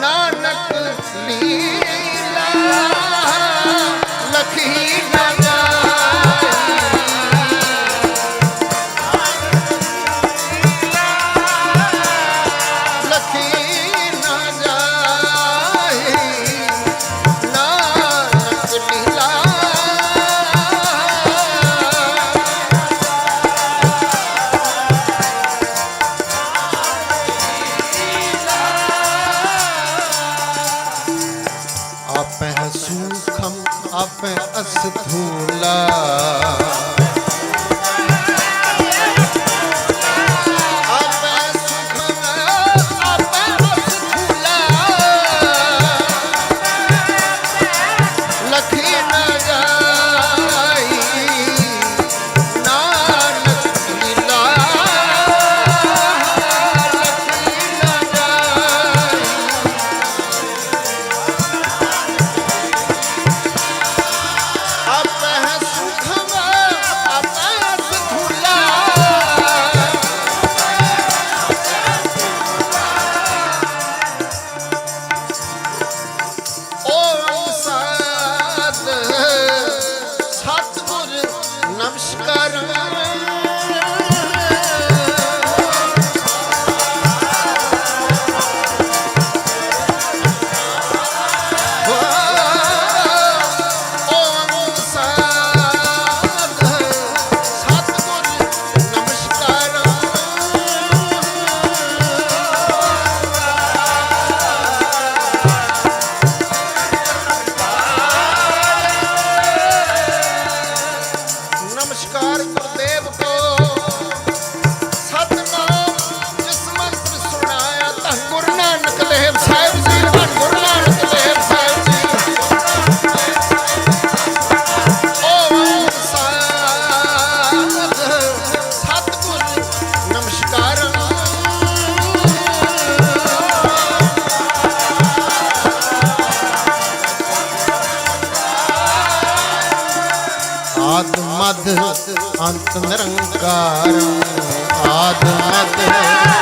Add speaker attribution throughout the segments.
Speaker 1: नाल लखी ਆਪੈ ਸੂਖਮ ਆਪੈ ਅਸਥੂਲਾ ਆਦ ਅੰਤ ਨਿਰੰਕਾਰ ਆਦ ਮਦ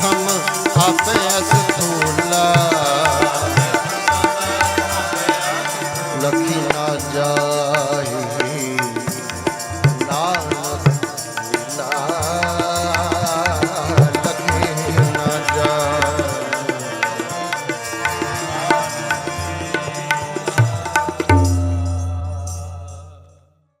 Speaker 1: ਖਮ ਆਪੇ ਅਸ ਤੋਲਾ ਲਖੀ